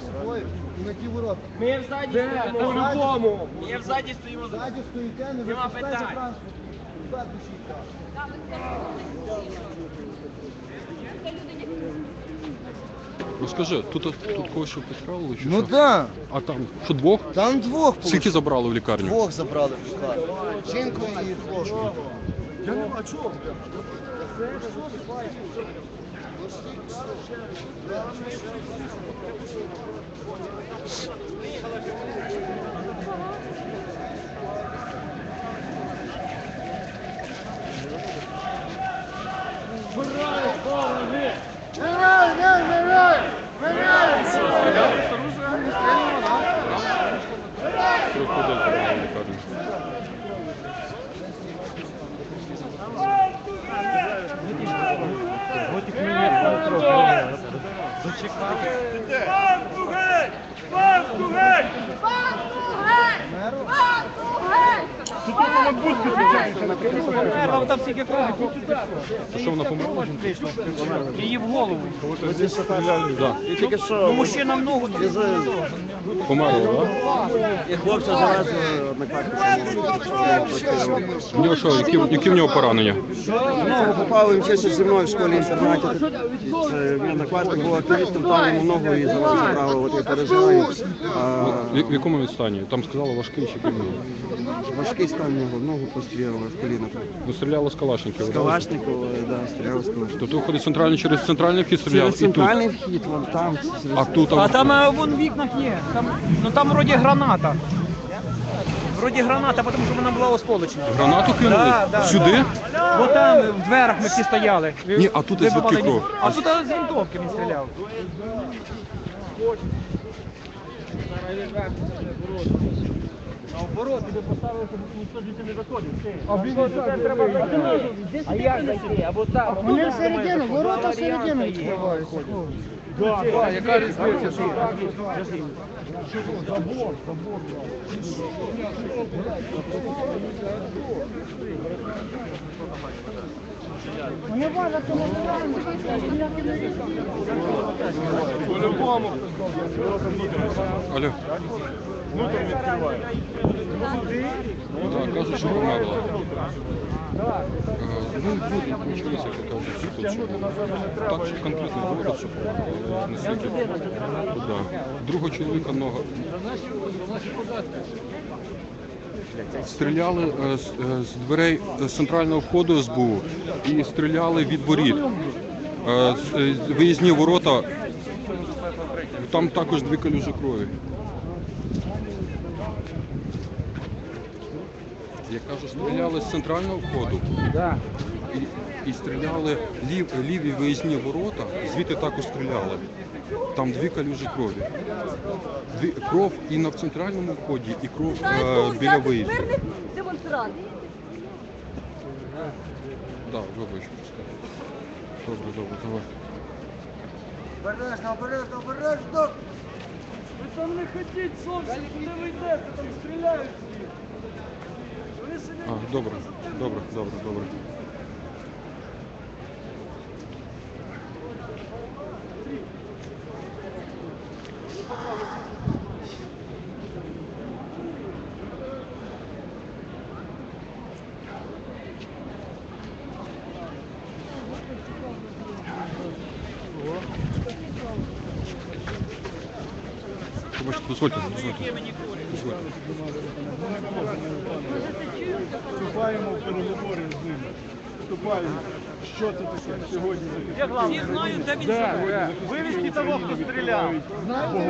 собою і на ті ворота. Ми взаді Де? стоїмо. По-любому. Ми взаді стоїмо. Ззаді стоїте, не Нема випускайте питань. транспорт. Туди пишіть. Розкажи, тут, тут когось що підправили чи Ну що? так, А там що двох? там двох Скільки забрали в лікарню? Двох забрали в лікарню. Жінку і хлопчика. Я не бачу. Приходить Vamos, Çıkma. Çıkma. Çıkma. Мерла там стільки крові. То що вона померла? Її в голову. Да. Ну, мужчина в ногу. Померла, так? І хлопця завезли однокласника. У нього що, які, які в нього поранення? Ногу попав, він вчився зі мною в школі інтернаті. Це мій однокласник був активістом, там йому ногу і завезли право, от я переживаю. А, В, в якому він стані? Там сказали важкий чи півний. важкий стан в ногу постріляли в коліно. Ну, стріляли з Калашників. З да? Калашникова, да, стріляв з Калашникова. Тобто виходить центральний через центральний вхід стріляв Через і тут. центральний вхід, вон там. А тут А там е, вон в вікнах є. Там, ну там вроді граната. Вроді граната, тому що вона була осколочна. гранату кинули? Да, да. Сюди? Бо там е, в дверах ми всі стояли. Ні, а тут звідки Вибивали кров? ні- А тут е, з винтовки він стріляв. Наоборот, тебе поставили, щоб ніхто звідси не заходив. А він треба зайти. А як зайти? Або там. Вони середину, ворота всередину відкриваються. Яка різниця? що? Алло. Так, кажуть, що померла. Ну, люди почалися, як то кажуть, тут, що так що конкретно говорять, що померла, але не стільки. Да. Другого чоловіка нога. Стріляли е, з, е, дверей е, з центрального входу СБУ і стріляли від воріт. З- з- Виїзні ворота, там також дві калюжі крові. Я кажу, стріляли з центрального входу і, і стріляли лів, ліві виїзні ворота, звідти також стріляли. Там дві калюжі крові. Дві, кров і на центральному вході, і кров е, біля виїзду. демонстрант. Да, вибач. Добре, добре, давай. Обережно, обережно, обережно. Ви там не ходіть, зовсім, куди ви йдете, там стріляють. Вони сидять. А, добре, добре, добре, добре. Вибачте, дозвольте, дозвольте. Дозвольте. Вступаємо в переговори з ними. Вступаємо. Що це таке сьогодні? Всі знають, де він живе. Вивезти того, хто стріляв.